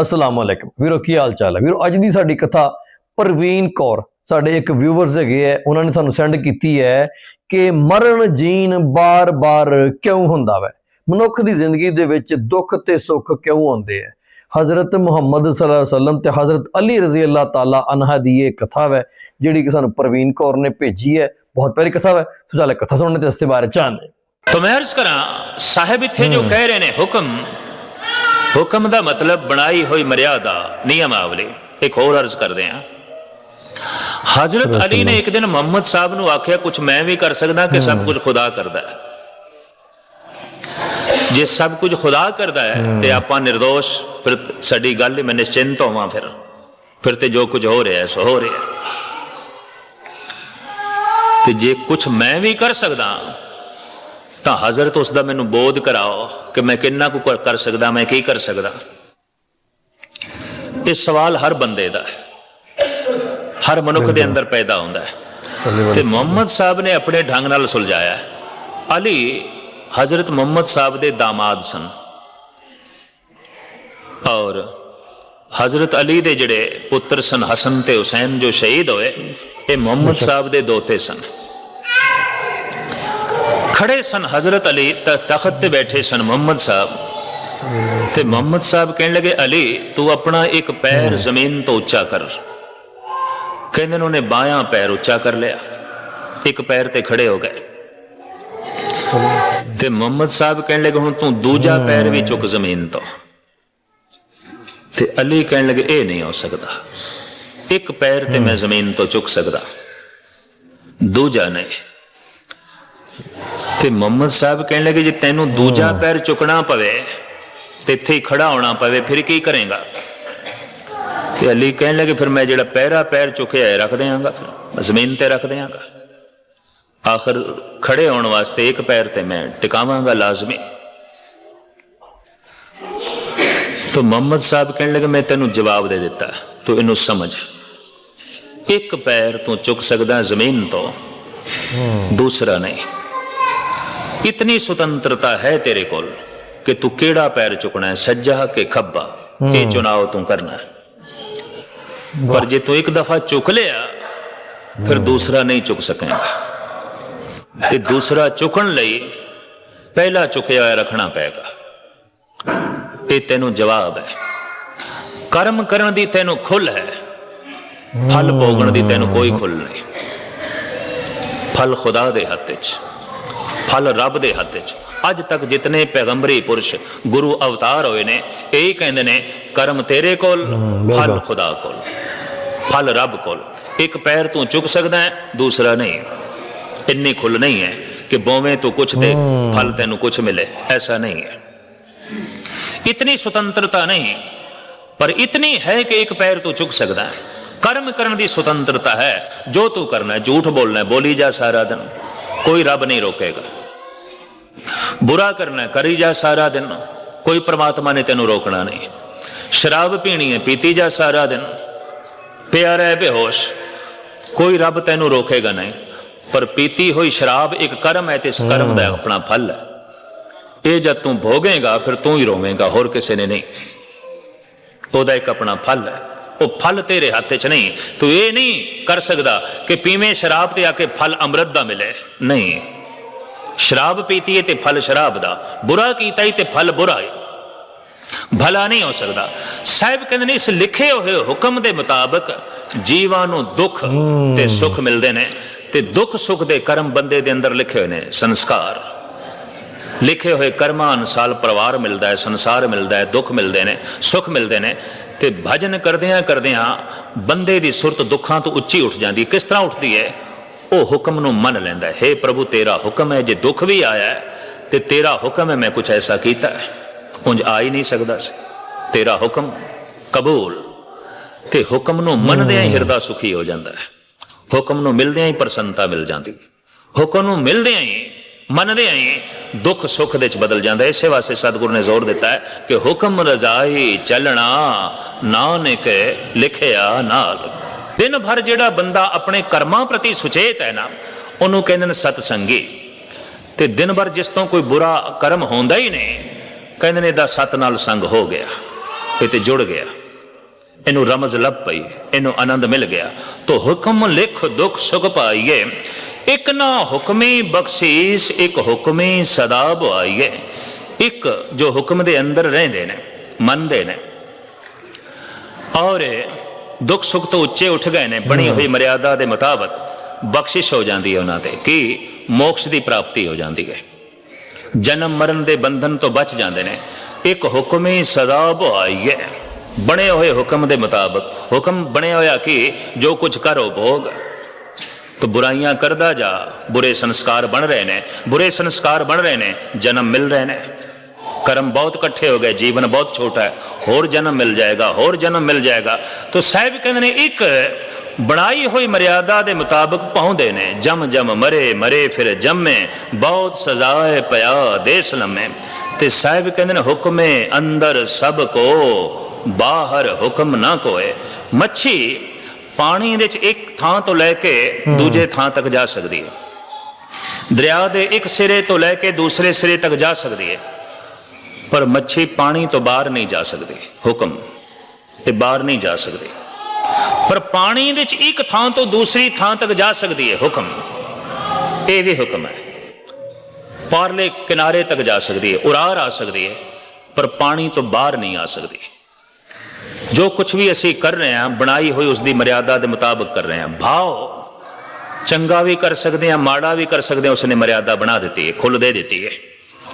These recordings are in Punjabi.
ਅਸਲਾਮ ਅਲੈਕਮ। ਵੀਰੋ ਕੀ ਹਾਲ ਚਾਲ ਹੈ? ਵੀਰੋ ਅੱਜ ਦੀ ਸਾਡੀ ਕਥਾ ਪ੍ਰਵੀਨ ਕੌਰ ਸਾਡੇ ਇੱਕ ਵਿਊਅਰਸ ਹੈਗੇ ਐ ਉਹਨਾਂ ਨੇ ਸਾਨੂੰ ਸੈਂਡ ਕੀਤੀ ਹੈ ਕਿ ਮਰਨ ਜੀਨ ਬਾਰ-ਬਾਰ ਕਿਉਂ ਹੁੰਦਾ ਵੈ? ਮਨੁੱਖ ਦੀ ਜ਼ਿੰਦਗੀ ਦੇ ਵਿੱਚ ਦੁੱਖ ਤੇ ਸੁੱਖ ਕਿਉਂ ਆਉਂਦੇ ਐ ਹਜ਼ਰਤ ਮੁਹੰਮਦ ਸੱਲੱਲਾਹੁ ਅਲੈਹਿ ਵਸੱਲਮ ਤੇ ਹਜ਼ਰਤ ਅਲੀ ਰਜ਼ੀ ਅੱਲਾਹ ਤਾਲਾ ਅਨਹਾ ਦੀ ਇਹ ਕਥਾ ਵੈ ਜਿਹੜੀ ਕਿ ਸਾਨੂੰ ਪ੍ਰਵੀਨ ਕੌਰ ਨੇ ਭੇਜੀ ਹੈ ਬਹੁਤ ਪਿਆਰੀ ਕਥਾ ਵੈ। ਤੁਸੀਂ ਲੈ ਕਥਾ ਸੁਣਨ ਤੇ ਇਸ ਤੇ ਬਾਰੇ ਚਾਹੁੰਦੇ ਤਾਂ ਮੈਂ ਅਰਜ਼ ਕਰਾਂ ਸਾਹਿਬ ਇੱਥੇ ਜੋ ਕਹਿ ਰਹੇ ਨੇ ਹੁਕਮ ਹੁਕਮ ਦਾ ਮਤਲਬ ਬਣਾਈ ਹੋਈ ਮਰਿਆਦਾ ਨਿਯਮਾਵਲੀ। ਇੱਕ ਹੋਰ ਅਰਜ਼ ਕਰਦੇ ਹਾਂ। ਹਜ਼ਰਤ ਅਲੀ ਨੇ ਇੱਕ ਦਿਨ ਮੁਹੰਮਦ ਸਾਹਿਬ ਨੂੰ ਆਖਿਆ ਕੁਝ ਮੈਂ ਵੀ ਕਰ ਸਕਦਾ ਕਿ ਸਭ ਕੁਝ ਖੁਦਾ ਕਰਦਾ ਹੈ। ਜੇ ਸਭ ਕੁਝ ਖੁਦਾ ਕਰਦਾ ਹੈ ਤੇ ਆਪਾਂ ਨਿਰਦੋਸ਼ ਫਿਰ ਸਾਡੀ ਗੱਲ ਮੈਂ ਨਿਸ਼ਚਿੰਤ ਹੋਵਾਂ ਫਿਰ। ਫਿਰ ਤੇ ਜੋ ਕੁਝ ਹੋ ਰਿਹਾ ਸੋ ਹੋ ਰਿਹਾ ਤੇ ਜੇ ਕੁਝ ਮੈਂ ਵੀ ਕਰ ਸਕਦਾ ਤਾਂ ਹਜ਼ਰਤ ਉਸ ਦਾ ਮੈਨੂੰ ਬੋਧ ਕਰਾਓ ਕਿ ਮੈਂ ਕਿੰਨਾ ਕੁ ਕਰ- ਸਕਦਾ ਮੈਂ ਕੀ ਕਰ ਸਕਦਾ। ਇਹ ਸਵਾਲ ਹਰ ਬੰਦੇ ਦਾ ਹੈ। ਹਰ ਮਨੁੱਖ ਦੇ ਅੰਦਰ ਪੈਦਾ ਹੁੰਦਾ ਹੈ। ਤੇ ਮੁਹੰਮਦ ਸਾਹਿਬ ਨੇ ਆਪਣੇ ਢੰਗ ਨਾਲ ਸੁਲਝਾਇਆ। ਅਲੀ ਹਜ਼ਰਤ ਮੁਹੰਮਦ ਸਾਹਿਬ ਦੇ ਦਾਮਾਦ ਸਨ। ਔਰ ਹਜ਼ਰਤ ਅਲੀ ਦੇ ਜਿਹੜੇ ਪੁੱਤਰ ਸਨ ਹਸਨ ਤੇ ਹੁਸੈਨ ਜੋ ਸ਼ਹੀਦ ਹੋਏ ਇਹ ਮੁਹੰਮਦ ਸਾਹਿਬ ਦੇ ਦੋਤੇ ਸਨ। ਖੜੇ ਸਨ ਹਜ਼ਰਤ ਅਲੀ ਤਖਤ ਤੇ ਬੈਠੇ ਸਨ ਮੁਹੰਮਦ ਸਾਹਿਬ। ਤੇ ਮੁਹੰਮਦ ਸਾਹਿਬ ਕਹਿਣ ਲੱਗੇ ਅਲੀ ਤੂੰ ਆਪਣਾ ਇੱਕ ਪੈਰ ਜ਼ਮੀਨ ਤੋਂ ਉੱਚਾ ਕਰ। ਕਹਿੰਦੇ ਨੇ ਉਹਨੇ ਬਾयां ਪੈਰ ਉੱਚਾ ਕਰ ਲਿਆ। ਇੱਕ ਪੈਰ ਤੇ ਖੜੇ ਹੋ ਗਏ। ਤੇ ਮੁਹੰਮਦ ਸਾਹਿਬ ਕਹਿਣ ਲੱਗੇ ਹੁਣ ਤੂੰ ਦੂਜਾ ਪੈਰ ਵੀ ਚੁੱਕ ਜ਼ਮੀਨ ਤੋਂ। ਤੇ ਅਲੀ ਕਹਿਣ ਲੱਗੇ ਇਹ ਨਹੀਂ ਹੋ ਸਕਦਾ। ਇੱਕ ਪੈਰ ਤੇ ਮੈਂ ਜ਼ਮੀਨ ਤੋਂ ਚੁੱਕ ਸਕਦਾ। ਦੂਜਾ ਨਹੀਂ। ਤੇ ਮੁਹੰਮਦ ਸਾਹਿਬ ਕਹਿਣ ਲੱਗੇ ਜੇ ਤੈਨੂੰ ਦੂਜਾ ਪੈਰ ਚੁੱਕਣਾ ਪਵੇ ਤੇ ਇੱਥੇ ਹੀ ਖੜਾ ਹੋਣਾ ਪਵੇ ਫਿਰ ਕੀ ਕਰੇਗਾ? ਤੇ ਅਲੀ ਕਹਿਣ ਲੱਗੇ ਫਿਰ ਮੈਂ ਜਿਹੜਾ ਪਹਿਰਾ ਪੈਰ ਚੁੱਕਿਆ ਹੈ ਰੱਖ ਦਿਆਂਗਾ ਫਿਰ। ਜ਼ਮੀਨ ਤੇ ਰੱਖ ਦਿਆਂਗਾ। ਆਖਰ ਖੜੇ ਹੋਣ ਵਾਸਤੇ ਇੱਕ ਪੈਰ ਤੇ ਮੈਂ ਟਿਕਾਵਾਂਗਾ ਲਾਜ਼ਮੀ। ਤਾਂ ਮੁਹੰਮਦ ਸਾਹਿਬ ਕਹਿਣ ਲੱਗੇ ਮੈਂ ਤੈਨੂੰ ਜਵਾਬ ਦੇ ਦਿੱਤਾ। ਤੂੰ ਇਹਨੂੰ ਸਮਝ। ਇੱਕ ਪੈਰ ਤੂੰ ਚੁੱਕ ਸਕਦਾ ਜ਼ਮੀਨ ਤੋਂ ਦੂਸਰਾ ਨਹੀਂ। ਇਤਨੀ ਸੁਤੰਤਰਤਾ ਹੈ ਤੇਰੇ ਕੋਲ ਕਿ ਤੂੰ ਕਿਹੜਾ ਪੈਰ ਚੁੱਕਣਾ ਹੈ ਸੱਜਾ ਕਿ ਖੱਬਾ ਇਹ ਚੁਣਾਵ ਤੂੰ ਕਰਨਾ ਹੈ ਪਰ ਜੇ ਤੂੰ ਇੱਕ ਦਫਾ ਚੁੱਕ ਲਿਆ ਫਿਰ ਦੂਸਰਾ ਨਹੀਂ ਚੁੱਕ ਸਕੇਗਾ ਤੇ ਦੂਸਰਾ ਚੁੱਕਣ ਲਈ ਪਹਿਲਾ ਚੁੱਕਿਆ ਹੋਇਆ ਰੱਖਣਾ ਪਏਗਾ ਇਹ ਤੈਨੂੰ ਜਵਾਬ ਹੈ ਕਰਮ ਕਰਨ ਦੀ ਤੈਨੂੰ ਖੁੱਲ ਹੈ ਫਲ ਭੋਗਣ ਦੀ ਤੈਨੂੰ ਕੋਈ ਖੁੱਲ ਨਹੀਂ ਫਲ ਖੁਦਾ ਦੇ ਹੱਥ 'ਚ ਫਲ ਰੱਬ ਦੇ ਹੱਥ 'ਚ ਅੱਜ ਤੱਕ ਜਿਤਨੇ ਪੈਗੰਬਰੀ ਪੁਰਸ਼ ਗੁਰੂ ਅਵਤਾਰ ਹੋਏ ਨੇ ਇਹੀ ਕਹਿੰਦੇ ਨੇ ਕਰਮ ਤੇਰੇ ਕੋਲ ਫਲ ਖੁਦਾ ਕੋਲ। ਫਲ ਰੱਬ ਕੋਲ। ਇੱਕ ਪੈਰ ਤੂੰ ਚੁੱਕ ਸਕਦਾ ਹੈ ਦੂਸਰਾ ਨਹੀਂ। ਇੰਨੀ ਖੁੱਲ ਨਹੀਂ ਹੈ ਕਿ ਬੋਵੇਂ ਤੂੰ ਕੁਛ ਦੇ ਫਲ ਤੈਨੂੰ ਕੁਛ ਮਿਲੇ। ਐਸਾ ਨਹੀਂ ਹੈ। ਇਤਨੀ ਸੁਤੰਤਰਤਾ ਨਹੀਂ ਪਰ ਇਤਨੀ ਹੈ ਕਿ ਇੱਕ ਪੈਰ ਤੂੰ ਚੁੱਕ ਸਕਦਾ ਹੈ। ਕਰਮ ਕਰਨ ਦੀ ਸੁਤੰਤਰਤਾ ਹੈ। ਜੋ ਤੂੰ ਕਰਨਾ ਹੈ ਝੂਠ ਬੋਲਣਾ ਹੈ ਬੋਲੀ ਜਾ ਸਾਰਾ ਦਿਨ। ਕੋਈ ਰੱਬ ਨਹੀਂ ਰੋਕੇਗਾ। ਬੁਰਾ ਕਰਨਾ ਹੈ ਕਰੀ ਜਾ ਸਾਰਾ ਦਿਨ। ਕੋਈ ਪ੍ਰਮਾਤਮਾ ਨੇ ਤੈਨੂੰ ਰੋਕਣਾ ਨਹੀਂ। ਸ਼ਰਾਬ ਪੀਣੀ ਹੈ ਪੀਤੀ ਜਾ ਸਾਰਾ ਦਿਨ। ਪਿਆ ਰਹਿ ਬੇਹੋਸ਼। ਕੋਈ ਰੱਬ ਤੈਨੂੰ ਰੋਕੇਗਾ ਨਹੀਂ। ਪਰ ਪੀਤੀ ਹੋਈ ਸ਼ਰਾਬ ਇੱਕ ਕਰਮ ਹੈ ਤੇ ਇਸ ਕਰਮ ਦਾ ਆਪਣਾ ਫਲ ਹੈ। ਇਹ ਜਦ ਤੂੰ ਭੋਗੇਗਾ ਫਿਰ ਤੂੰ ਹੀ ਰੋਵੇਂਗਾ ਹੋਰ ਕਿਸੇ ਨੇ ਨਹੀਂ। ਉਹਦਾ ਇੱਕ ਆਪਣਾ ਫਲ ਹੈ। ਉਹ ਫਲ ਤੇਰੇ ਹੱਥ 'ਚ ਨਹੀਂ। ਤੂੰ ਇਹ ਨਹੀਂ ਕਰ ਸਕਦਾ ਕਿ ਪੀਵੇਂ ਸ਼ਰਾਬ ਤੇ ਆ ਕੇ ਫਲ ਅੰਮ੍ਰਿਤ ਦਾ ਮਿਲੇ। ਨਹੀਂ। ਸ਼ਰਾਬ ਪੀਤੀ ਹੈ ਤੇ ਫਲ ਸ਼ਰਾਬ ਦਾ ਬੁਰਾ ਕੀਤਾ ਹੀ ਤੇ ਫਲ ਬੁਰਾ ਹੈ ਭਲਾ ਨਹੀਂ ਹੋ ਸਕਦਾ। ਸਾਹਿਬ ਕਹਿੰਦੇ ਨੇ ਇਸ ਲਿਖੇ ਹੋਏ ਹੁਕਮ ਦੇ ਮੁਤਾਬਕ ਜੀਵਾਂ ਨੂੰ ਦੁੱਖ ਤੇ ਸੁੱਖ ਮਿਲਦੇ ਨੇ ਤੇ ਦੁੱਖ ਸੁੱਖ ਦੇ ਕਰਮ ਬੰਦੇ ਦੇ ਅੰਦਰ ਲਿਖੇ ਹੋਏ ਨੇ ਸੰਸਕਾਰ। ਲਿਖੇ ਹੋਏ ਕਰਮਾਂ ਅਨੁਸਾਰ ਪਰਿਵਾਰ ਮਿਲਦਾ ਹੈ ਸੰਸਾਰ ਮਿਲਦਾ ਹੈ ਦੁੱਖ ਮਿਲਦੇ ਨੇ ਸੁੱਖ ਮਿਲਦੇ ਨੇ ਤੇ ਭਜਨ ਕਰਦਿਆਂ ਕਰਦਿਆਂ ਬੰਦੇ ਦੀ ਸੁਰਤ ਦੁੱਖਾਂ ਤੋਂ ਉੱਚੀ ਉੱਠ ਜਾਂਦੀ ਕਿਸ ਤਰ੍ਹਾਂ ਉੱਠਦੀ ਹੈ? ਉਹ ਹੁਕਮ ਨੂੰ ਮੰਨ ਲੈਂਦਾ ਹੈ। हे ਪ੍ਰਭੂ, ਤੇਰਾ ਹੁਕਮ ਹੈ, ਜੇ ਦੁੱਖ ਵੀ ਆਇਆ ਤੇ ਤੇਰਾ ਹੁਕਮ ਹੈ, ਮੈਂ ਕੁਝ ਐਸਾ ਕੀਤਾ ਹੈ। ਉਂਝ ਆ ਹੀ ਨਹੀਂ ਸਕਦਾ ਸੀ। ਤੇਰਾ ਹੁਕਮ ਕਬੂਲ। ਤੇ ਹੁਕਮ ਨੂੰ ਮੰਨਦਿਆਂ ਹੀ ਹਿਰਦਾ ਸੁਖੀ ਹੋ ਜਾਂਦਾ ਹੈ। ਹੁਕਮ ਨੂੰ ਮਿਲਦਿਆਂ ਹੀ ਪ੍ਰਸੰਨਤਾ ਮਿਲ ਜਾਂਦੀ ਹੁਕਮ ਨੂੰ ਮਿਲਦਿਆਂ ਹੀ, ਮੰਨਦਿਆਂ ਹੀ ਦੁੱਖ ਸੁੱਖ ਦੇ ਵਿੱਚ ਬਦਲ ਜਾਂਦਾ ਹੈ। ਇਸੇ ਵਾਸਤੇ ਸਤਿਗੁਰੂ ਨੇ ਜ਼ੋਰ ਦਿੱਤਾ ਹੈ ਕਿ ਹੁਕਮ ਰਜ਼ਾਈ ਚੱਲਣਾ, ਨਾਨਕ ਲਿਖਿਆ ਨਾਲ। ਦਿਨ ਭਰ ਜਿਹੜਾ ਬੰਦਾ ਆਪਣੇ ਕਰਮਾਂ ਪ੍ਰਤੀ ਸੁਚੇਤ ਹੈ ਨਾ, ਉਹਨੂੰ ਕਹਿੰਦੇ ਨੇ ਸਤਸੰਗੀ। ਤੇ ਦਿਨ ਭਰ ਜਿਸ ਤੋਂ ਕੋਈ ਬੁਰਾ ਕਰਮ ਹੁੰਦਾ ਹੀ ਨਹੀਂ, ਕਹਿੰਦੇ ਨੇ ਇਹਦਾ ਸਤ ਨਾਲ ਸੰਗ ਹੋ ਗਿਆ, ਇਹ ਤੇ ਜੁੜ ਗਿਆ। ਇਹਨੂੰ ਰਮਜ਼ ਲੱਭ ਪਈ, ਇਹਨੂੰ ਆਨੰਦ ਮਿਲ ਗਿਆ। ਤੋ ਹੁਕਮ ਲਿਖ ਦੁਖ ਸੁਖ ਪਾਈਏ, ਇੱਕ ਨਾ ਹੁਕਮੀ ਬਖਸ਼ੀਸ਼, ਇੱਕ ਹੁਕਮੀ ਸਦਾ ਬੁਆਈਏ। ਇੱਕ ਜੋ ਹੁਕਮ ਦੇ ਅੰਦਰ ਰਹਿੰਦੇ ਨੇ, ਮੰਨਦੇ ਨੇ। ਔਰ ਦੁੱਖ ਸੁੱਖ ਤੋਂ ਉੱਚੇ ਉੱਠ ਗਏ ਨੇ ਬਣੀ ਹੋਈ ਮਰਿਆਦਾ ਦੇ ਮੁਤਾਬਕ ਬਖਸ਼ਿਸ਼ ਹੋ ਜਾਂਦੀ ਹੈ ਉਹਨਾਂ ਤੇ ਕਿ ਮੋਕਸ਼ ਦੀ ਪ੍ਰਾਪਤੀ ਹੋ ਜਾਂਦੀ ਹੈ। ਜਨਮ ਮਰਨ ਦੇ ਬੰਧਨ ਤੋਂ ਬਚ ਜਾਂਦੇ ਨੇ। ਇੱਕ ਹੁਕਮੀ ਸਦਾ ਬੁਆਈਏ ਬਣੇ ਹੋਏ ਹੁਕਮ ਦੇ ਮੁਤਾਬਕ ਹੁਕਮ ਬਣਿਆ ਹੋਇਆ ਕਿ ਜੋ ਕੁਝ ਕਰੋ ਭੋਗ। ਤੋ ਬੁਰਾਈਆਂ ਕਰਦਾ ਜਾ ਬੁਰੇ ਸੰਸਕਾਰ ਬਣ ਰਹੇ ਨੇ ਬੁਰੇ ਸੰਸਕਾਰ ਬਣ ਰਹੇ ਨੇ ਜਨਮ ਮਿਲ ਰਹੇ ਨੇ। ਕਰਮ ਬਹੁਤ ਇਕੱਠੇ ਹੋ ਗਏ ਜੀਵਨ ਬਹੁਤ ਛੋਟਾ ਹੈ ਹੋਰ ਜਨਮ ਮਿਲ ਜਾਏਗਾ ਹੋਰ ਜਨਮ ਮਿਲ ਜਾਏਗਾ। ਤੋ ਸਾਹਿਬ ਕਹਿੰਦੇ ਨੇ ਇੱਕ ਬਣਾਈ ਹੋਈ ਮਰਿਆਦਾ ਦੇ ਮੁਤਾਬਕ ਪਾਉਂਦੇ ਨੇ ਜਮ ਜਮ ਮਰੇ ਮਰੇ ਫਿਰ ਜੰਮੇ ਬਹੁਤ ਸਜ਼ਾਏ ਪਿਆ ਦੇਸ ਲੰਮੇ ਤੇ ਸਾਹਿਬ ਕਹਿੰਦੇ ਨੇ ਹੁਕਮੇ ਅੰਦਰ ਸਭ ਕੋ ਬਾਹਰ ਹੁਕਮ ਨਾ ਕੋਏ। ਮੱਛੀ ਪਾਣੀ ਦੇ ਵਿੱਚ ਇੱਕ ਥਾਂ ਤੋਂ ਲੈ ਕੇ ਦੂਜੇ ਥਾਂ ਤੱਕ ਜਾ ਸਕਦੀ ਹੈ। ਦਰਿਆ ਦੇ ਇੱਕ ਸਿਰੇ ਤੋਂ ਲੈ ਕੇ ਦੂਸਰੇ ਸਿਰੇ ਤੱਕ ਜਾ ਸਕਦੀ ਹੈ। ਪਰ ਮੱਛੀ ਪਾਣੀ ਤੋਂ ਬਾਹਰ ਨਹੀਂ ਜਾ ਸਕਦੀ। ਹੁਕਮ, ਇਹ ਬਾਹਰ ਨਹੀਂ ਜਾ ਸਕਦੀ। ਪਰ ਪਾਣੀ ਵਿੱਚ ਇੱਕ ਥਾਂ ਤੋਂ ਦੂਸਰੀ ਥਾਂ ਤੱਕ ਜਾ ਸਕਦੀ ਹੈ, ਹੁਕਮ। ਇਹ ਵੀ ਹੁਕਮ ਹੈ। ਪਾਰਲੇ ਕਿਨਾਰੇ ਤੱਕ ਜਾ ਸਕਦੀ ਹੈ, ਉਰਾਰ ਆ ਸਕਦੀ ਹੈ, ਪਰ ਪਾਣੀ ਤੋਂ ਬਾਹਰ ਨਹੀਂ ਆ ਸਕਦੀ। ਜੋ ਕੁਝ ਵੀ ਅਸੀਂ ਕਰ ਰਹੇ ਹਾਂ, ਬਣਾਈ ਹੋਈ ਉਸ ਦੀ ਮਰਿਆਦਾ ਦੇ ਮੁਤਾਬਕ ਕਰ ਰਹੇ ਹਾਂ। ਭਾਵ ਚੰਗਾ ਵੀ ਕਰ ਸਕਦੇ ਹਾਂ, ਮਾੜਾ ਵੀ ਕਰ ਸਕਦੇ ਹਾਂ, ਉਸਨੇ ਮਰਿਆਦਾ ਬਣਾ ਦਿੱਤੀ ਹੈ ਖੁੱਲ ਦੇ ਦਿੱਤੀ ਹੈ।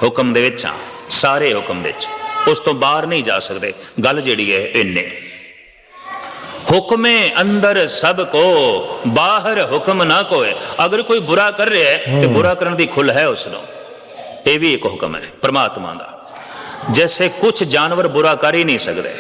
ਹੁਕਮ ਦੇ ਵਿੱਚ ਹਾਂ। ਸਾਰੇ ਹੁਕਮ ਵਿੱਚ। ਉਸ ਤੋਂ ਬਾਹਰ ਨਹੀਂ ਜਾ ਸਕਦੇ। ਗੱਲ ਜਿਹੜੀ ਹੈ ਇੰਨੇ। ਹੁਕਮੇ ਅੰਦਰ ਸਭ ਕੋ ਬਾਹਰ ਹੁਕਮ ਨਾ ਕੋਏ। ਅਗਰ ਕੋਈ ਬੁਰਾ ਕਰ ਰਿਹਾ ਹੈ ਤੇ ਬੁਰਾ ਕਰਨ ਦੀ ਖੁੱਲ ਹੈ ਉਸ ਨੂੰ। ਇਹ ਵੀ ਇੱਕ ਹੁਕਮ ਹੈ ਪ੍ਰਮਾਤਮਾ ਦਾ। ਜੈਸੇ ਕੁਝ ਜਾਨਵਰ ਬੁਰਾ ਕਰ ਹੀ ਨਹੀਂ ਸਕਦੇ।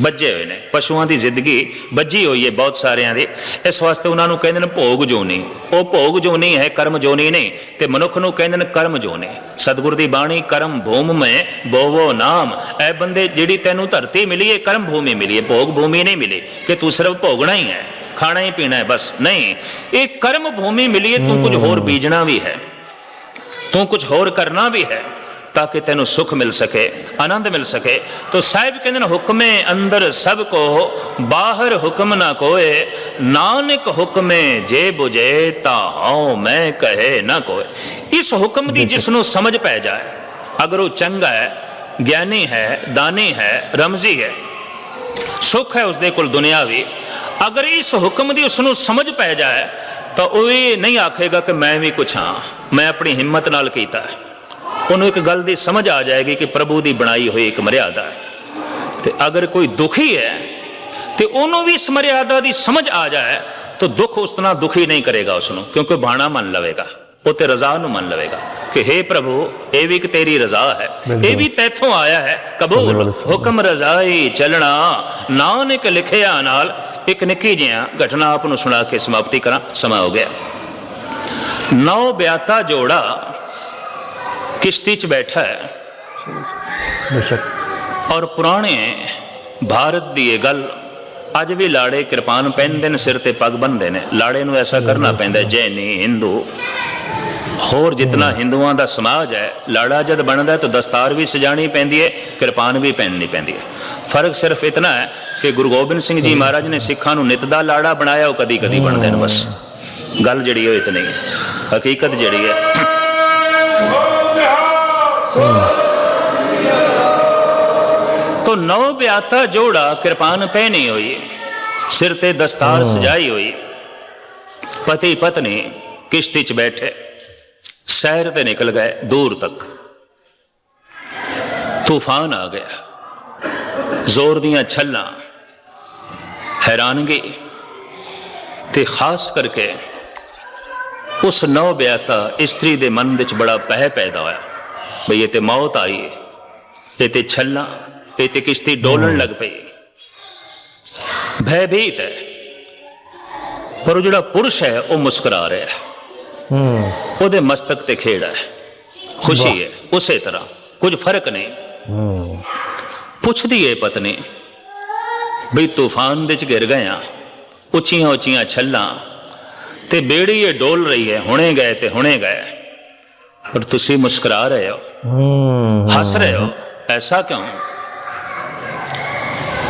ਬੱਜੇ ਹੋਏ ਨੇ, ਪਸ਼ੂਆਂ ਦੀ ਜ਼ਿੰਦਗੀ ਬੱਜੀ ਹੋਈ ਹੈ ਬਹੁਤ ਸਾਰਿਆਂ ਦੀ। ਇਸ ਵਾਸਤੇ ਉਹਨਾਂ ਨੂੰ ਕਹਿੰਦੇ ਨੇ ਭੋਗ ਜੋਨੀ। ਉਹ ਭੋਗ ਜੋਨੀ ਹੈ, ਕਰਮ ਜੋਨੀ ਨਹੀਂ ਤੇ ਮਨੁੱਖ ਨੂੰ ਕਹਿੰਦੇ ਨੇ ਕਰਮ ਜੋਨੀ। ਸਤਿਗੁਰ ਦੀ ਬਾਣੀ, ਕਰਮ ਭੂਮ ਮੈਂ ਬੋਵੋ ਨਾਮ। ਐ ਬੰਦੇ ਜਿਹੜੀ ਤੈਨੂੰ ਧਰਤੀ ਮਿਲੀ ਹੈ ਕਰਮ ਭੂਮੀ ਮਿਲੀ ਹੈ ਭੋਗ ਭੂਮੀ ਨਹੀਂ ਮਿਲੀ ਕਿ ਤੂੰ ਸਿਰਫ ਭੋਗਣਾ ਹੀ ਹੈ, ਖਾਣਾ ਹੀ ਪੀਣਾ ਹੈ, ਬਸ ਨਹੀਂ। ਇਹ ਕਰਮ ਭੂਮੀ ਮਿਲੀ ਹੈ ਤੂੰ ਕੁਝ ਹੋਰ ਬੀਜਣਾ ਵੀ ਹੈ, ਤੂੰ ਕੁਝ ਹੋਰ ਕਰਨਾ ਵੀ ਹੈ। ਤਾਂ ਕਿ ਤੈਨੂੰ ਸੁਖ ਮਿਲ ਸਕੇ ਆਨੰਦ ਮਿਲ ਸਕੇ। ਤੋ ਸਾਹਿਬ ਕਹਿੰਦੇ ਨੇ ਹੁਕਮੇ ਅੰਦਰ ਸਭ ਕੋ ਬਾਹਰ ਹੁਕਮ ਨਾ ਕੋਏ ਨਾਨਕ ਹੁਕਮੇ ਜੇ 부ਜੇ ਤਾ ਹਉ ਮੈਂ ਕਹੇ ਨਾ ਕੋਏ। ਇਸ ਹੁਕਮ ਦੀ ਜਿਸ ਨੂੰ ਸਮਝ ਪੈ ਜਾਏ ਅਗਰ ਉਹ ਚੰਗਾ ਹੈ ਗਿਆਨੀ ਹੈ ਦਾਨੀ ਹੈ ਰਮਜ਼ੀ ਹੈ ਸੁਖ ਹੈ ਉਸਦੇ ਕੋਲ ਦੁਨਿਆਵੀ ਅਗਰ ਇਸ ਹੁਕਮ ਦੀ ਉਸ ਨੂੰ ਸਮਝ ਪੈ ਜਾਏ ਤਾਂ ਉਹ ਇਹ ਨਹੀਂ ਆਖੇਗਾ ਕਿ ਮੈਂ ਵੀ ਕੁਛ ਹਾਂ ਮੈਂ ਆਪਣੀ ਹਿੰਮਤ ਨਾਲ ਕੀਤਾ ਹੈ। ਉਹਨੂੰ ਇੱਕ ਗੱਲ ਦੀ ਸਮਝ ਆ ਜਾਏਗੀ ਕਿ ਪ੍ਰਭੂ ਦੀ ਬਣਾਈ ਹੋਈ ਇੱਕ ਮਰਿਆਦਾ ਹੈ। ਤੇ ਅਗਰ ਕੋਈ ਦੁਖੀ ਹੈ ਤੇ ਉਹਨੂੰ ਵੀ ਇਸ ਮਰਿਆਦਾ ਦੀ ਸਮਝ ਆ ਜਾਏ ਤਾਂ ਦੁੱਖ ਉਸ ਨਾਲ ਦੁਖੀ ਨਹੀਂ ਕਰੇਗਾ ਉਸ ਨੂੰ ਕਿਉਂਕਿ ਬਾਣਾ ਮੰਨ ਲਵੇਗਾ ਉਹ ਤੇ ਰਜ਼ਾ ਨੂੰ ਮੰਨ ਲਵੇਗਾ ਕਿ हे ਪ੍ਰਭੂ ਇਹ ਵੀ ਇੱਕ ਤੇਰੀ ਰਜ਼ਾ ਹੈ ਇਹ ਵੀ ਤੈਥੋਂ ਆਇਆ ਹੈ ਕਬੂਲ ਹੁਕਮ ਰਜ਼ਾਈ ਚੱਲਣਾ ਨਾਨਕ ਲਿਖਿਆ ਨਾਲ ਇੱਕ ਨਿੱਕੀ ਜਿਹਾ ਘਟਨਾ ਆਪ ਨੂੰ ਸੁਣਾ ਕੇ ਸਮਾਪਤੀ ਕਰਾਂ ਸਮਾਂ ਹੋ ਗਿਆ। ਨੌ ਬਿਆਤਾ ਜੋੜਾ ਕਿਸ਼ਤੀ 'ਚ ਬੈਠਾ ਹੈ। ਬੇਸ਼ੱਕ। ਔਰ ਪੁਰਾਣੇ ਭਾਰਤ ਦੀ ਇਹ ਗੱਲ ਅੱਜ ਵੀ ਲਾੜੇ ਕਿਰਪਾਨ ਪਹਿਨਦੇ ਨੇ ਸਿਰ ਤੇ ਪੱਗ ਬੰਨਦੇ ਨੇ। ਲਾੜੇ ਨੂੰ ਐਸਾ ਕਰਨਾ ਪੈਂਦਾ ਜੈਨੀ ਹਿੰਦੂ। ਹੋਰ ਜਿਤਨਾ ਹਿੰਦੂਆਂ ਦਾ ਸਮਾਜ ਹੈ ਲਾੜਾ ਜਦ ਬਣਦਾ ਤਾਂ ਦਸਤਾਰ ਵੀ ਸਜਾਣੀ ਪੈਂਦੀ ਹੈ ਕਿਰਪਾਨ ਵੀ ਪਹਿਨਣੀ ਪੈਂਦੀ ਹੈ। ਫ਼ਰਕ ਸਿਰਫ ਇਤਨਾ ਹੈ ਕਿ ਗੁਰੂ ਗੋਬਿੰਦ ਸਿੰਘ ਜੀ ਮਹਾਰਾਜ ਨੇ ਸਿੱਖਾਂ ਨੂੰ ਨਿਤ ਦਾ ਲਾੜਾ ਬਣਾਇਆ ਉਹ ਕਦੀ ਕਦੀ ਬਣਦੇ ਨੇ ਬਸ। ਗੱਲ ਜਿਹੜੀ ਉਹ ਇਤਨੀ ਹੈ। ਹਕੀਕਤ ਜਿਹੜੀ ਹੈ तो नौ ब्याता जोड़ा कृपान पहनी हुई सिर ते दस्तार सजाई हुई पति पत्नी किश्ती च बैठे शहर ते निकल गए दूर तक तूफान आ गया जोर दियां छल्ला हैरानगी ਤੇ ਖਾਸ ਕਰਕੇ ਉਸ ਨੌ ਬਿਆਤਾ ਇਸਤਰੀ ਦੇ ਮਨ ਵਿੱਚ ਬੜਾ ਪਹਿ ਪੈਦਾ ਹੋਇਆ ਬਈ ਇਹ ਤੇ ਮੌਤ ਆਈ ਹੈ ਇਹ ਤੇ ਛੱਲਾ ਇਹ ਤੇ ਕਿਸ਼ਤੀ ਡੋਲਣ ਲੱਗ ਪਈ ਭੈਭੀਤ ਹੈ ਪਰ ਉਹ ਜਿਹੜਾ ਪੁਰਸ਼ ਹੈ ਉਹ ਮੁਸਕਰਾ ਰਿਹਾ ਹੈ। ਹੂੰ। ਉਹਦੇ ਮਸਤਕ ਤੇ ਖੇੜਾ ਹੈ। ਖੁਸ਼ੀ ਹੈ ਉਸੇ ਤਰ੍ਹਾਂ ਕੁਝ ਫ਼ਰਕ ਨਹੀਂ। ਹੂੰ। ਪੁੱਛਦੀ ਏ ਪਤਨੀ ਬਈ ਤੂਫਾਨ ਦੇ ਚ ਘਿਰ ਗਏ ਉੱਚੀਆਂ ਉੱਚੀਆਂ ਛੱਲਾਂ ਤੇ ਬੇੜੀ ਇਹ ਡੋਲ ਰਹੀ ਹੈ ਹੁਣੇ ਗਏ ਤੇ ਹੁਣੇ ਗਏ। ਪਰ ਤੁਸੀਂ ਮੁਸਕਰਾ ਰਹੇ ਹੋ। ਹੱਸ ਰਹੇ ਹੋ। ਐਸਾ ਕਿਉਂ?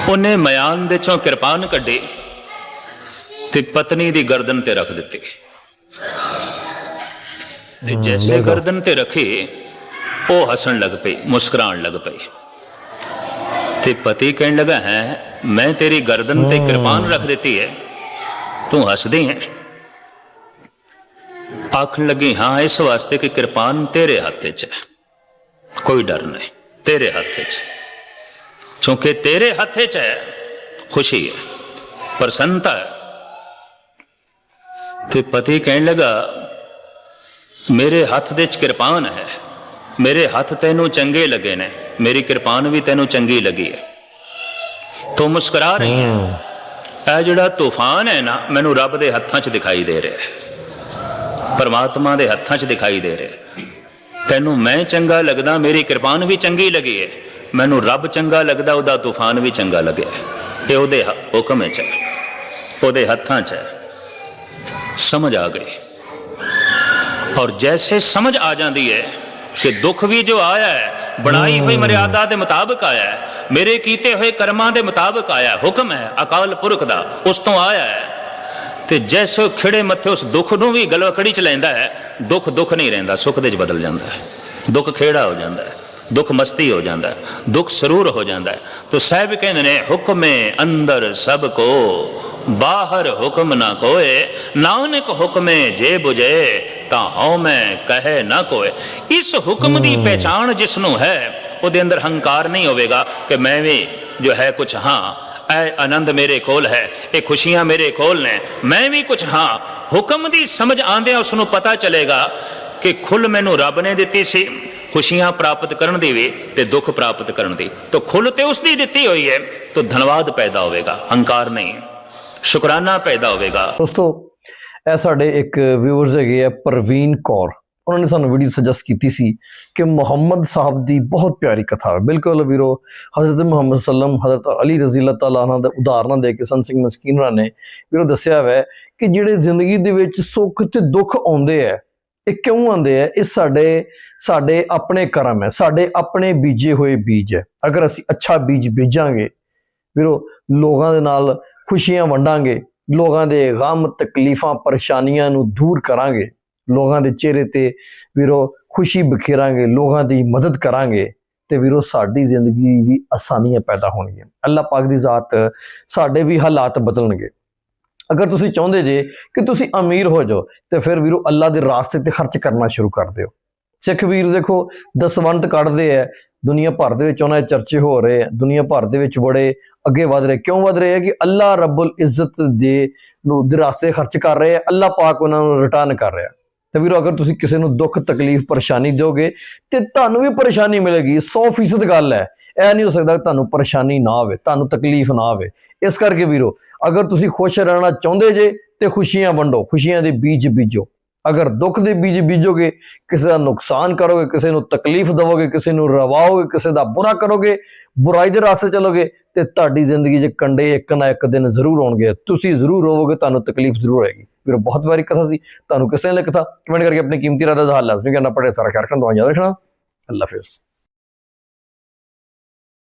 ਉਹਨੇ ਮਿਆਨ ਦੇ ਚੋਂ ਕਿਰਪਾਨ ਕੱਢੀ ਤੇ ਪਤਨੀ ਦੀ ਗਰਦਨ ਤੇ ਰੱਖ ਦਿੱਤੀ। ਤੇ ਜੈਸੇ ਗਰਦਨ ਤੇ ਰੱਖੀ ਉਹ ਹੱਸਣ ਲੱਗ ਪਈ ਮੁਸਕਰਾਉਣ ਲੱਗ ਪਈ। ਤੇ ਪਤੀ ਕਹਿਣ ਲੱਗਾ ਹੈ ਮੈਂ ਤੇਰੀ ਗਰਦਨ ਤੇ ਕਿਰਪਾਨ ਰੱਖ ਦਿੱਤੀ ਹੈ। ਤੂੰ ਹੱਸਦੀ ਹੈ। ਆਖਣ ਲੱਗੀ ਹਾਂ ਇਸ ਵਾਸਤੇ ਕਿ ਕਿਰਪਾਨ ਤੇਰੇ ਹੱਥ 'ਚ ਹੈ। ਕੋਈ ਡਰ ਨਹੀਂ ਤੇਰੇ ਹੱਥ 'ਚ ਕਿਉਂਕਿ ਤੇਰੇ ਹੱਥ 'ਚ ਹੈ ਖੁਸ਼ੀ ਹੈ ਪ੍ਰਸੰਨਤਾ ਹੈ। ਤੇ ਪਤੀ ਕਹਿਣ ਲੱਗਾ ਮੇਰੇ ਹੱਥ ਦੇ 'ਚ ਕਿਰਪਾਨ ਹੈ। ਮੇਰੇ ਹੱਥ ਤੈਨੂੰ ਚੰਗੇ ਲੱਗੇ ਨੇ। ਮੇਰੀ ਕਿਰਪਾਨ ਵੀ ਤੈਨੂੰ ਚੰਗੀ ਲੱਗੀ ਹੈ। ਤੂੰ ਮੁਸਕਰਾ ਰਹੀ ਹੈ। ਇਹ ਜਿਹੜਾ ਤੂਫਾਨ ਹੈ ਨਾ ਮੈਨੂੰ ਰੱਬ ਦੇ ਹੱਥਾਂ 'ਚ ਦਿਖਾਈ ਦੇ ਰਿਹਾ ਹੈ। ਪਰਮਾਤਮਾ ਦੇ ਹੱਥਾਂ 'ਚ ਦਿਖਾਈ ਦੇ ਰਿਹਾ। ਤੈਨੂੰ ਮੈਂ ਚੰਗਾ ਲੱਗਦਾ, ਮੇਰੀ ਕਿਰਪਾਨ ਵੀ ਚੰਗੀ ਲੱਗੀ ਹੈ ਮੈਨੂੰ ਰੱਬ ਚੰਗਾ ਲੱਗਦਾ, ਉਹਦਾ ਤੂਫਾਨ ਵੀ ਚੰਗਾ ਲੱਗਿਆ। ਇਹ ਉਹਦੇ ਹੁਕਮ ਵਿੱਚ ਉਹਦੇ ਹੱਥਾਂ 'ਚ ਸਮਝ ਆ ਗਈ। ਔਰ ਜੈਸੇ ਸਮਝ ਆ ਜਾਂਦੀ ਹੈ ਕਿ ਦੁੱਖ ਵੀ ਜੋ ਆਇਆ ਹੈ, ਬਣਾਈ ਹੋਈ ਮਰਿਆਦਾ ਦੇ ਮੁਤਾਬਕ ਆਇਆ ਹੈ, ਮੇਰੇ ਕੀਤੇ ਹੋਏ ਕਰਮਾਂ ਦੇ ਮੁਤਾਬਕ ਆਇਆ ਹੁਕਮ ਹੈ, ਅਕਾਲ ਪੁਰਖ ਦਾ ਉਸ ਤੋਂ ਆਇਆ ਹੈ। ਤੇ ਜੈਸੇ ਖਿੜੇ ਮੱਥੇ ਉਸ ਦੁੱਖ ਨੂੰ ਵੀ ਗਲਵਕੜੀ ਚ ਲੈਂਦਾ ਹੈ ਦੁੱਖ ਦੁੱਖ ਨਹੀਂ ਰਹਿੰਦਾ ਸੁੱਖ ਦੇ ਚ ਬਦਲ ਜਾਂਦਾ ਹੈ ਦੁੱਖ ਖੇੜਾ ਹੋ ਜਾਂਦਾ ਹੈ ਦੁੱਖ ਮਸਤੀ ਹੋ ਜਾਂਦਾ ਹੈ ਦੁੱਖ ਸਰੂਰ ਹੋ ਜਾਂਦਾ ਹੈ ਤੋ ਸਾਹਿਬ ਕਹਿੰਦੇ ਨੇ ਹੁਕਮੇ ਅੰਦਰ ਸਭ ਕੋ ਬਾਹਰ ਹੁਕਮ ਨਾ ਕੋਏ ਨਾਨਕ ਹੁਕਮੇ ਜੇ 부ਜੇ ਤਾਂ ਹਉ ਮੈਂ ਕਹੇ ਨਾ ਕੋਏ ਇਸ ਹੁਕਮ ਦੀ ਪਹਿਚਾਣ ਜਿਸ ਨੂੰ ਹੈ ਉਹਦੇ ਅੰਦਰ ਹੰਕਾਰ ਨਹੀਂ ਹੋਵੇਗਾ ਕਿ ਮੈਂ ਵੀ ਜੋ ਹੈ ਕੁਛ ਹਾਂ ਐ ਆਨੰਦ ਮੇਰੇ ਕੋਲ ਹੈ, ਇਹ ਖੁਸ਼ੀਆਂ ਮੇਰੇ ਕੋਲ ਨੇ। ਮੈਂ ਵੀ ਕੁਛ ਹਾਂ, ਹੁਕਮ ਦੀ ਸਮਝ ਆਂਦਿਆਂ ਉਸ ਨੂੰ ਪਤਾ ਚੱਲੇਗਾ ਕਿ ਖੁੱਲ ਮੈਨੂੰ ਰੱਬ ਨੇ ਦਿੱਤੀ ਸੀ। ਖੁਸ਼ੀਆਂ ਪ੍ਰਾਪਤ ਕਰਨ ਦੀ ਵੀ ਤੇ ਦੁੱਖ ਪ੍ਰਾਪਤ ਕਰਨ ਦੀ। ਤਾਂ ਖੁੱਲ ਤੇ ਉਸ ਦੀ ਦਿੱਤੀ ਹੋਈ ਹੈ, ਤਾਂ ਧੰਨਵਾਦ ਪੈਦਾ ਹੋਵੇਗਾ, ਹੰਕਾਰ ਨਹੀਂ ਸ਼ੁਕਰਾਨਾ ਪੈਦਾ ਹੋਵੇਗਾ। ਦੋਸਤੋ, ਇਹ ਸਾਡੇ ਇੱਕ ਵਿਊਅਰਸ ਹੈਗੇ ਆ ਪ੍ਰਵੀਨ ਕੌਰ। ਉਹਨਾਂ ਨੇ ਸਾਨੂੰ ਵੀਡੀਓ ਸੁਜੈਸਟ ਕੀਤੀ ਸੀ ਕਿ ਮੁਹੰਮਦ ਸਾਹਿਬ ਦੀ ਬਹੁਤ ਪਿਆਰੀ ਕਥਾ ਹੈ। ਬਿਲਕੁਲ ਵੀਰੋ, ਹਜ਼ਰਤ ਮੁਹੰਮਦ ਸੱਲਮ, ਹਜ਼ਰਤ ਅਲੀ ਰਜ਼ੀ ਅੱਲਾਹ ਤਾਲਾ ਉਹਨਾਂ ਦਾ ਉਦਾਹਰਨਾਂ ਦੇ ਕੇ ਸੰਤ ਸਿੰਘ ਮਸਕੀਨ ਉਹਨਾਂ ਨੇ ਵੀਰੋ ਦੱਸਿਆ ਹੋਇਆ ਕਿ ਜਿਹੜੇ ਜ਼ਿੰਦਗੀ ਦੇ ਵਿੱਚ ਸੁੱਖ ਤੇ ਦੁੱਖ ਆਉਂਦੇ ਆ, ਇਹ ਕਿਉਂ ਆਉਂਦੇ ਆ? ਇਹ ਸਾਡੇ ਸਾਡੇ ਆਪਣੇ ਕਰਮ ਹੈ, ਸਾਡੇ ਆਪਣੇ ਬੀਜੇ ਹੋਏ ਬੀਜ ਹੈ। ਅਗਰ ਅਸੀਂ ਅੱਛਾ ਬੀਜ ਬੀਜਾਂਗੇ, ਵੀਰੋ, ਲੋਕਾਂ ਦੇ ਨਾਲ ਖੁਸ਼ੀਆਂ ਵੰਡਾਂਗੇ, ਲੋਕਾਂ ਦੇ ਗਮ ਤਕਲੀਫਾਂ, ਪਰੇਸ਼ਾਨੀਆਂ ਨੂੰ ਦੂਰ ਕਰਾਂਗੇ ਲੋਕਾਂ ਦੇ ਚਿਹਰੇ ਤੇ ਵੀਰੋ ਖੁਸ਼ੀ ਬਖੇਰਾਂਗੇ, ਲੋਕਾਂ ਦੀ ਮਦਦ ਕਰਾਂਗੇ ਤੇ ਵੀਰੋ ਸਾਡੀ ਜ਼ਿੰਦਗੀ ਵੀ ਆਸਾਨੀਆਂ ਪੈਦਾ ਹੋਣਗੀਆਂ। ਅੱਲਾਹ ਪਾਕ ਦੀ ਜ਼ਾਤ ਸਾਡੇ ਵੀ ਹਾਲਾਤ ਬਦਲਣਗੇ। ਅਗਰ ਤੁਸੀਂ ਚਾਹੁੰਦੇ ਜੇ ਕਿ ਤੁਸੀਂ ਅਮੀਰ ਹੋ ਜਾਓ, ਤੇ ਫਿਰ ਵੀਰੋ ਅੱਲਾਹ ਦੇ ਰਾਸਤੇ ਤੇ ਖਰਚ ਕਰਨਾ ਸ਼ੁਰੂ ਕਰ ਦਿਓ। ਸਿੱਖ ਵੀਰ ਦੇਖੋ ਦਸਵੰਤ ਕੱਢਦੇ ਆ ਦੁਨੀਆ ਭਰ ਦੇ ਵਿੱਚ ਉਹਨਾਂ ਦੇ ਚਰਚੇ ਹੋ ਰਹੇ ਆ ਦੁਨੀਆ ਭਰ ਦੇ ਵਿੱਚ ਬੜੇ ਅੱਗੇ ਵਧ ਰਹੇ। ਕਿਉਂ ਵਧ ਰਹੇ ਹੈ ਕਿ ਅੱਲਾਹ ਰੱਬੁਲ ਇੱਜ਼ਤ ਦੇ ਨੂੰ ਦੇ ਰਾਸਤੇ ਖਰਚ ਕਰ ਰਹੇ ਆ ਅੱਲਾਹ ਪਾਕ ਉਹਨਾਂ ਨੂੰ ਰਿਟਰਨ ਕਰ ਰਿਹਾ। ਤੇ ਵੀਰੋ, ਅਗਰ ਤੁਸੀਂ ਕਿਸੇ ਨੂੰ ਦੁੱਖ, ਤਕਲੀਫ, ਪਰੇਸ਼ਾਨੀ ਦਿਓਗੇ ਤੇ ਤੁਹਾਨੂੰ ਵੀ ਪਰੇਸ਼ਾਨੀ ਮਿਲੇਗੀ 100% ਗੱਲ ਹੈ। ਇਹ ਨਹੀਂ ਹੋ ਸਕਦਾ ਕਿ ਤੁਹਾਨੂੰ ਪਰੇਸ਼ਾਨੀ ਨਾ ਆਵੇ, ਤੁਹਾਨੂੰ ਤਕਲੀਫ ਨਾ ਆਵੇ। ਇਸ ਕਰਕੇ ਵੀਰੋ, ਅਗਰ ਤੁਸੀਂ ਖੁਸ਼ ਰਹਿਣਾ ਚਾਹੁੰਦੇ ਜੇ ਤੇ ਖੁਸ਼ੀਆਂ ਵੰਡੋ, ਖੁਸ਼ੀਆਂ ਦੇ ਬੀਜ ਬੀਜੋ। ਅਗਰ ਦੁੱਖ ਦੇ ਬੀਜ ਬੀਜੋਗੇ, ਕਿਸੇ ਦਾ ਨੁਕਸਾਨ ਕਰੋਗੇ, ਕਿਸੇ ਨੂੰ ਤਕਲੀਫ ਦਵੋਗੇ, ਕਿਸੇ ਨੂੰ ਰਵਾਓਗੇ, ਕਿਸੇ ਦਾ ਬੁਰਾ ਕਰੋਗੇ, ਬੁਰਾਈ ਦੇ ਰਸਤੇ ਚਲੋਗੇ ਤੇ ਤੁਹਾਡੀ ਜ਼ਿੰਦਗੀ 'ਚ ਕੰਡੇ ਇੱਕ ਨਾ ਇੱਕ ਦਿਨ ਜ਼ਰੂਰ ਆਉਣਗੇ। ਤੁਸੀਂ ਜ਼ਰੂਰ ਰੋਵੋਗੇ, ਤੁਹਾਨੂੰ ਤਕਲੀਫ ਜ਼ਰੂਰ ਆਏਗੀ ਵੀਰੋ, ਬਹੁਤ ਵਾਰੀ ਕਥਾ ਸੀ, ਤੁਹਾਨੂੰ ਕਿਸੇ ਨੇ ਲਿਖਤਾ? ਕਮੈਂਟ ਕਰਕੇ ਆਪਣੀ ਕੀਮਤੀ ਰਾਏ ਦਾ ਹਾਲ ਲਾਜ਼ਮੀ ਕਰਨਾ ਪੜੇ ਸਾਰਾ ਖਿਆਲ ਰੱਖਣਾ ਦੁਆ ਯਾਦ ਰੱਖਣਾ। ਅੱਲਾ ਹਾਫਿਜ਼।